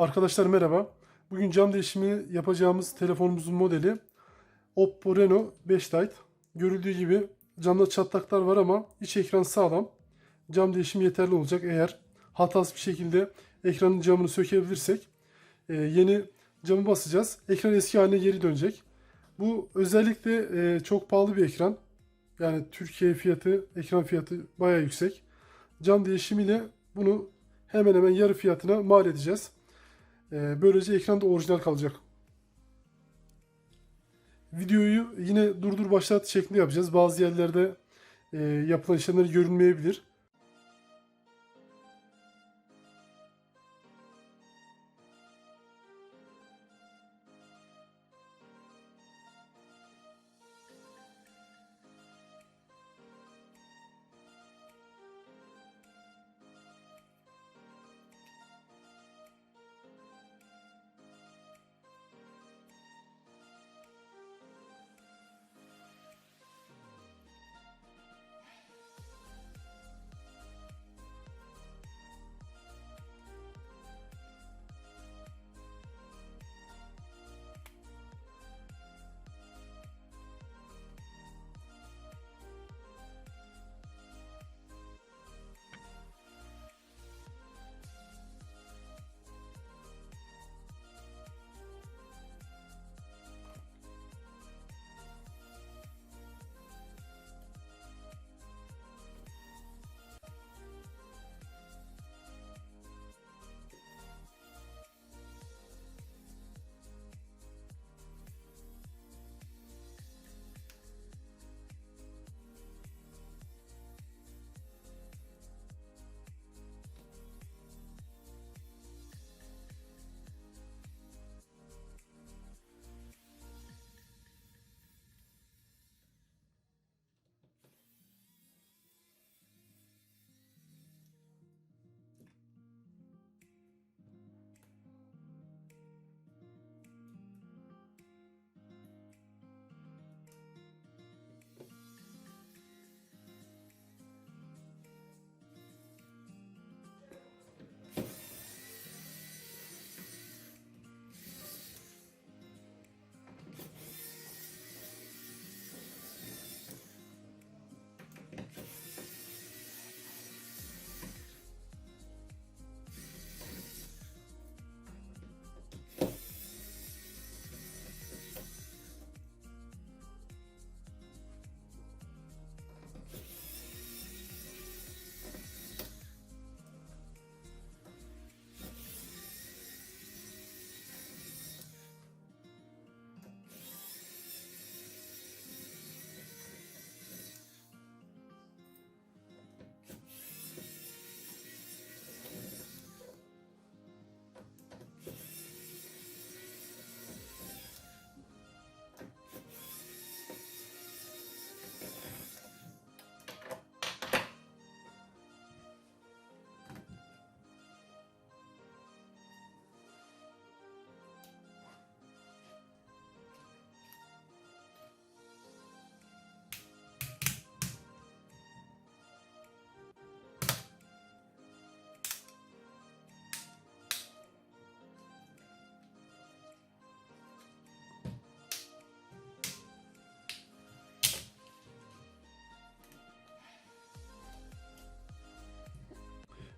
Arkadaşlar merhaba. Bugün cam değişimi yapacağımız telefonumuzun modeli Oppo Reno 5 Lite. Görüldüğü gibi camda çatlaklar var ama iç ekran sağlam. Cam değişimi yeterli olacak eğer hatasız bir şekilde ekranın camını sökebilirsek. e, yeni camı basacağız. Ekran eski haline geri dönecek. Bu özellikle e, çok pahalı bir ekran. Yani Türkiye fiyatı, ekran fiyatı bayağı yüksek. Cam değişimiyle bunu hemen hemen yarı fiyatına mal edeceğiz. Ee, Böylece ekranda orijinal kalacak. Videoyu yine durdur başlat şeklinde yapacağız. Bazı yerlerde e, yapılan işlemler görünmeyebilir.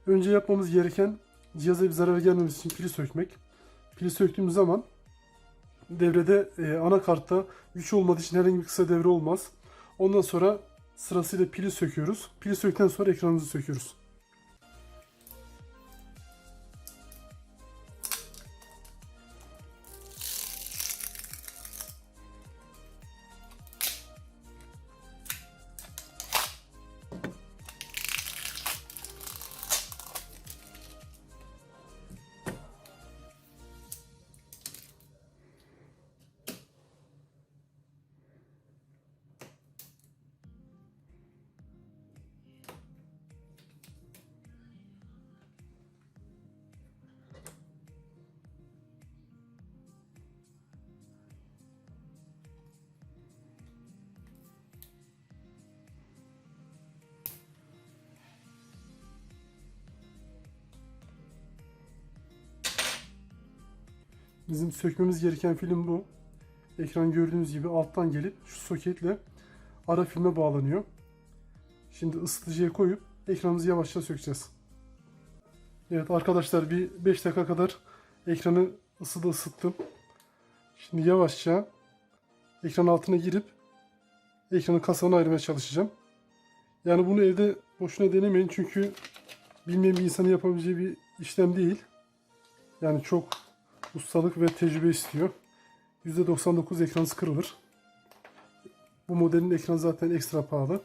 Önce yapmamız gereken cihaza bir zarar gelmemesi için pili sökmek. Pili söktüğümüz zaman devrede e, anakartta güç olmadığı için herhangi bir kısa devre olmaz. Ondan sonra sırasıyla pili söküyoruz. Pili söktükten sonra ekranımızı söküyoruz. Bizim sökmemiz gereken film bu. Ekran gördüğünüz gibi alttan gelip şu soketle ara filme bağlanıyor. Şimdi ısıtıcıya koyup ekranımızı yavaşça sökeceğiz. Evet arkadaşlar bir 5 dakika kadar ekranı ısıda ısıttım. Şimdi yavaşça ekran altına girip ekranın kasadan ayırmaya çalışacağım. Yani bunu evde boşuna denemeyin çünkü bilmeyen bir insanın yapabileceği bir işlem değil. Yani çok ustalık ve tecrübe istiyor. %99 ekranınız kırılır. Bu modelin ekranı zaten ekstra pahalı.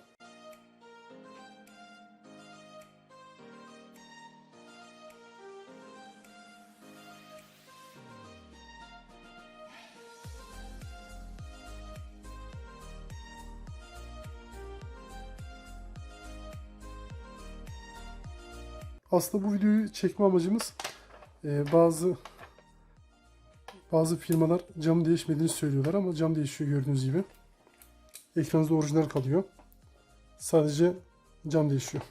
Aslında bu videoyu çekme amacımız e, bazı bazı firmalar cam değişmediğini söylüyorlar ama cam değişiyor gördüğünüz gibi. Ekranınızda orijinal kalıyor. Sadece cam değişiyor.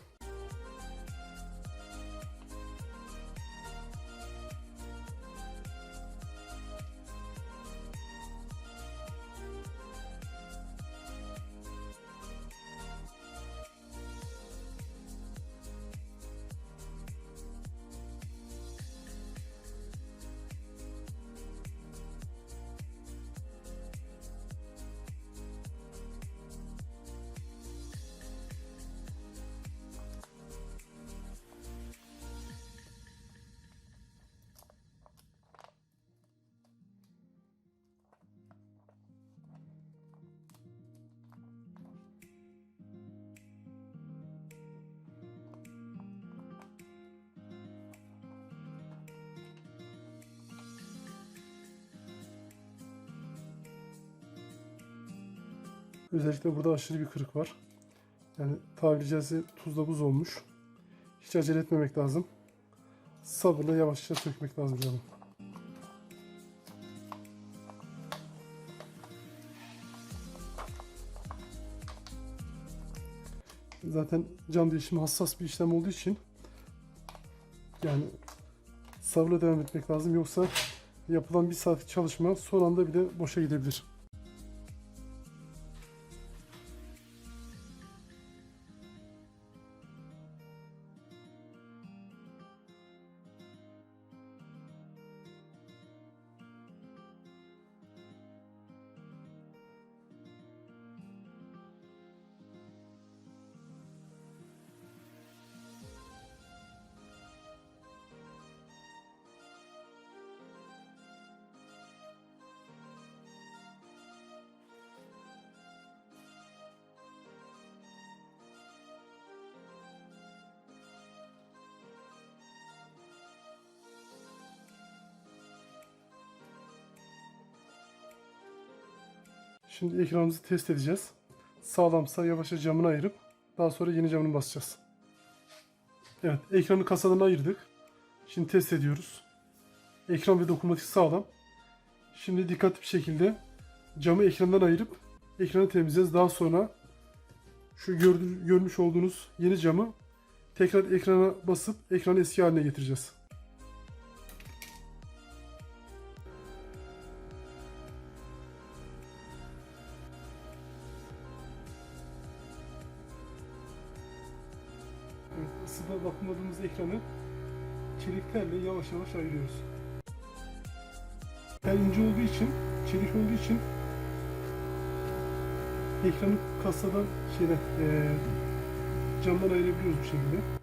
Özellikle burada aşırı bir kırık var. Yani tabiri caizse tuzla buz olmuş. Hiç acele etmemek lazım. Sabırla yavaşça sökmek lazım canım. Zaten cam değişimi hassas bir işlem olduğu için yani sabırla devam etmek lazım. Yoksa yapılan bir saatlik çalışma son anda bile boşa gidebilir. Şimdi ekranımızı test edeceğiz. Sağlamsa yavaşça camını ayırıp daha sonra yeni camını basacağız. Evet ekranı kasadan ayırdık. Şimdi test ediyoruz. Ekran ve dokunmatik sağlam. Şimdi dikkatli bir şekilde camı ekrandan ayırıp ekranı temizleyeceğiz. Daha sonra şu görmüş olduğunuz yeni camı tekrar ekrana basıp ekranı eski haline getireceğiz. Yavaş yavaş ayırıyoruz. Tel ince olduğu için, çelik olduğu için ekranı kasadan şeyde eee camdan ayırabiliyoruz bu şekilde.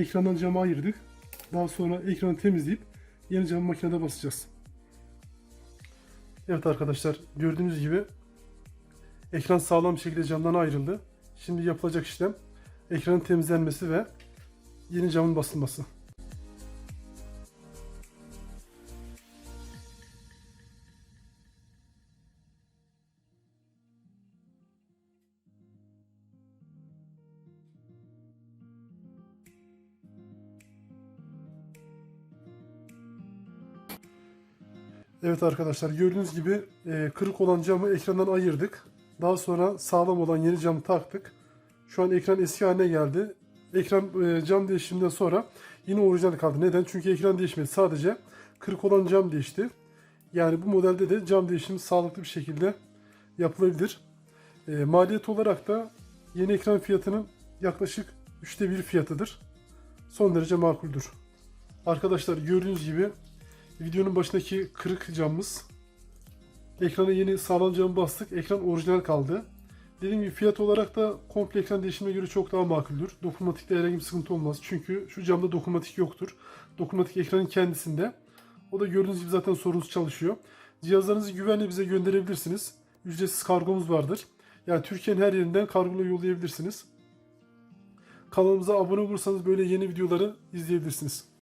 Ekrandan camı ayırdık. Daha sonra ekranı temizleyip yeni camı makinede basacağız. Evet arkadaşlar gördüğünüz gibi ekran sağlam bir şekilde camdan ayrıldı. Şimdi yapılacak işlem ekranın temizlenmesi ve yeni camın basılması. Evet arkadaşlar gördüğünüz gibi e, kırık olan camı ekrandan ayırdık. Daha sonra sağlam olan yeni camı taktık. Şu an ekran eski haline geldi. Ekran e, cam değişiminden sonra yine orijinal kaldı. Neden? Çünkü ekran değişmedi. Sadece kırık olan cam değişti. Yani bu modelde de cam değişimi sağlıklı bir şekilde yapılabilir. E, maliyet olarak da yeni ekran fiyatının yaklaşık üçte bir fiyatıdır. Son derece makuldür. Arkadaşlar gördüğünüz gibi videonun başındaki kırık camımız. Ekrana yeni sağlam camı bastık. Ekran orijinal kaldı. Dediğim gibi fiyat olarak da komple ekran değişimine göre çok daha makuldür. Dokunmatikte herhangi bir sıkıntı olmaz. Çünkü şu camda dokunmatik yoktur. Dokunmatik ekranın kendisinde. O da gördüğünüz gibi zaten sorunsuz çalışıyor. Cihazlarınızı güvenle bize gönderebilirsiniz. Ücretsiz kargomuz vardır. Yani Türkiye'nin her yerinden kargola yollayabilirsiniz. Kanalımıza abone olursanız böyle yeni videoları izleyebilirsiniz.